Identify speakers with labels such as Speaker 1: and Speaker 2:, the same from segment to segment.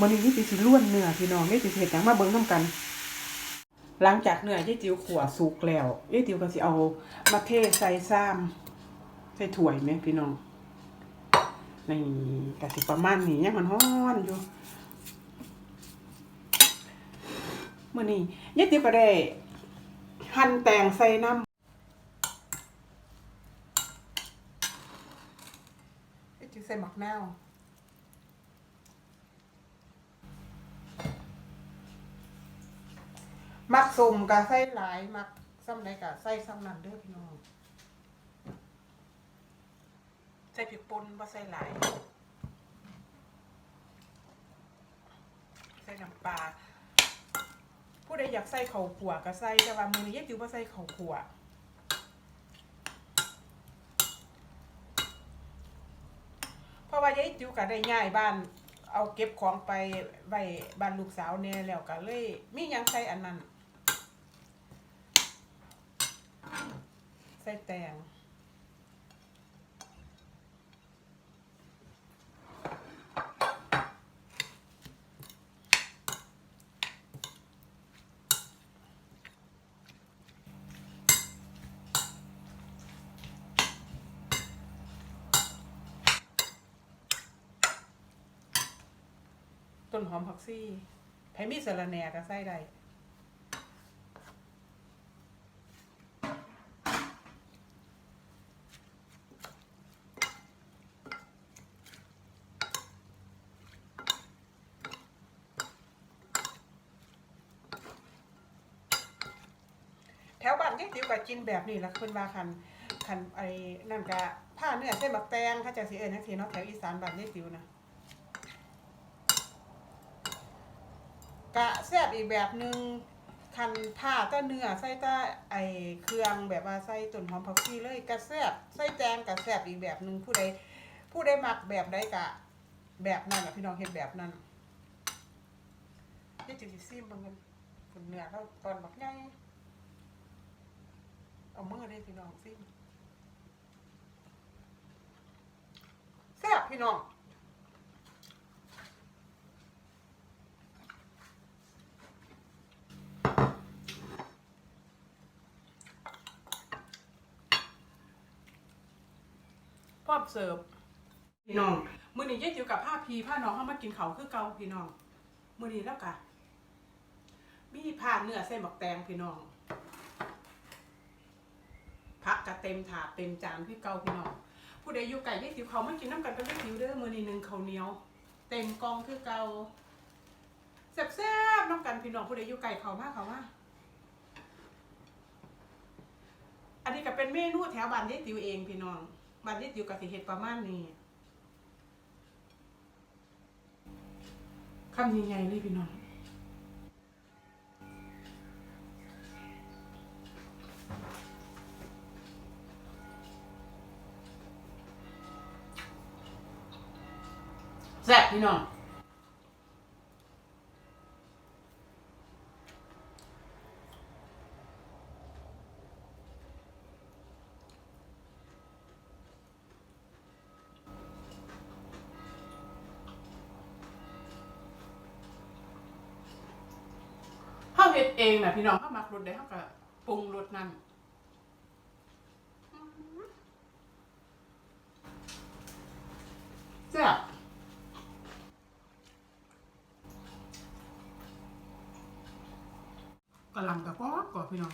Speaker 1: มื้อนี้นี่สิสิล้วนเนื้อพี่น้องนี่สิเฮ็ดหยังมาเบิ่งนํกัน หลังจากเนื้อยายจิ๋วขวสุกแล้วยายจิ๋วก็สิเอามาเทใส่ซ้ำใส่ถ้วยแม่พี่น้องนี่ก็สิประมาณนี้ยังมันฮ้อนอยู่เมื้อนี้ยายจิ๋วก็ได้หั่นแตงใส่น้ำยายจิ๋วใส่หมักนาว มัก สุ่มกะไส้หลายมักซ้ำใดกะไส้ซ้ำนั้นเด้อพี่น้องใส่พริกป่นบ่ใส่หลายใส่น้ำปลาผู้ใดอยากใส่เข้าขัวก็ใส่แต่ว่ามือนี้ยายจิ๋วบ่ใส่เข้าขัวเพราะว่ายายจิ๋วก็ได้ย้ายบ้านเอาเก็บของไปไว้บ้านลูกสาวแน่แล้วก็เลยมีหยังใส่อันนั้น ใส่แตงต้นหอมผักซี่ไผ่มีสะระแหน่ก็ใส่ได้ แถวบ้าน ยายติ๋วก็กินแบบนี้ละเพิ่นว่าคันคันไอ้นั่นก็ผ้าเนื้อเส้นบักแตงเขาจะสิเอิ้นจังซี่เนาะแถวอีสานบ้านยายติ๋วนะกะแซ่บอีกแบบหนึงคันผ้าแต่เนื้อใส่ต่ไอ้เครื่องแบบว่าใส่ต้นหอมผักชีเลยกะแซ่บใส่แตงกะแซ่บอีกแบบหนึงผู้ใดผู้ใดมักแบบใดกะแบบนั้นล่ะพี่น้องเฮ็ดแบบนั้นยายติ๋วสิซิมเบิ่งกันฝุ่นเนื้อเขาตอนบักใหญ่ เอามือได้พี่น้องซิแซ่บพี่น้องพร้อมเสิร์ฟพี่น้องมื้อนี้ยายจิ๋วกับผ้าพีผ้าน้องเข้ามากินเขาวคือเก่าพี่น้องมื้อนี้แล้วกะมีผ้าเนื้อเส้นบักแตงพี่น้องพั กะเต็มถาดเต็มจานพี่เก่าพี่น้องผู้ใดอยู่ไก่ได้สิวเขาไม่กินน้ำกันก็ได้สิวเด้อมือนีหนึ่งเขาเหนียว เต็มกองคือเก่าแซ่บๆน้ำกันพี่น้องผู้ใดอยู่ไก่เขามากเขามากอันนี้ก็เป็นเมนูแถวบ้านยายติวเองพี่น้องบ้านยายติวกับสิเฮ็ดประมาณนี้คำใหญ่เลยพี่น้อง แซ่บพี่น้องเฮาเฮ็ดเองนะพี่น้องเฮามักรสได้เฮาก็ปรุงรสนั่นแซ่บ กำ ลังกับพ่อก่อนพี่น้อง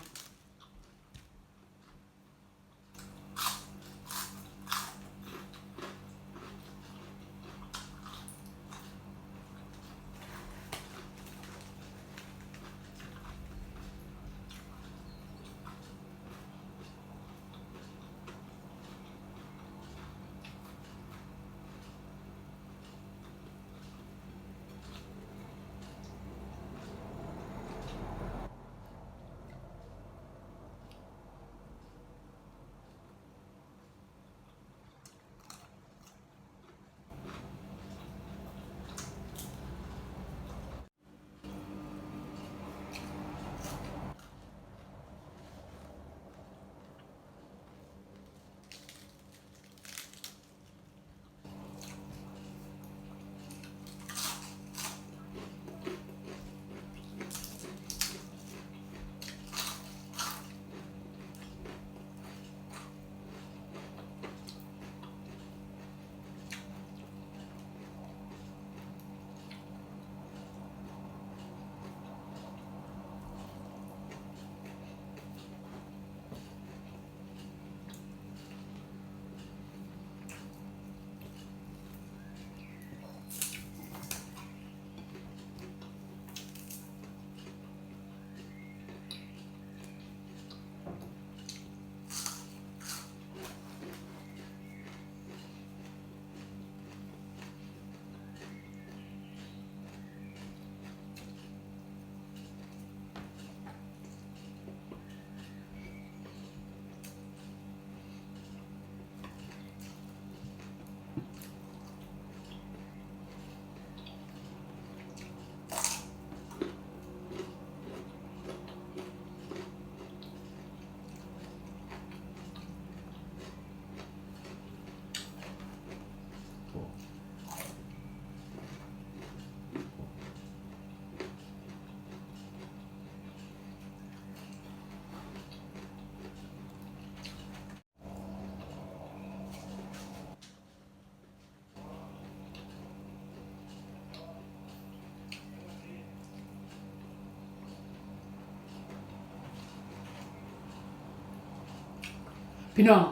Speaker 2: พี่น้อง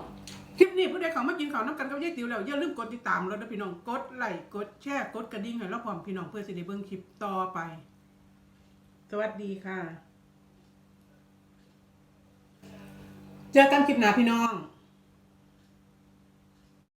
Speaker 2: คลิปนี้ผู้ใดเขามากินข้าวน้ำกันกับยายติ๋วแล้วอย่าลืมกดติดตามแล้วนะพี่น้องกดไลค์กดแชร์กดกระดิ่งให้เราพร้อมพี่น้องเพื่อสิได้เบิ่งคลิปต่อไป สวัสดีค่ะ เจอกันคลิปหน้าพี่น้อง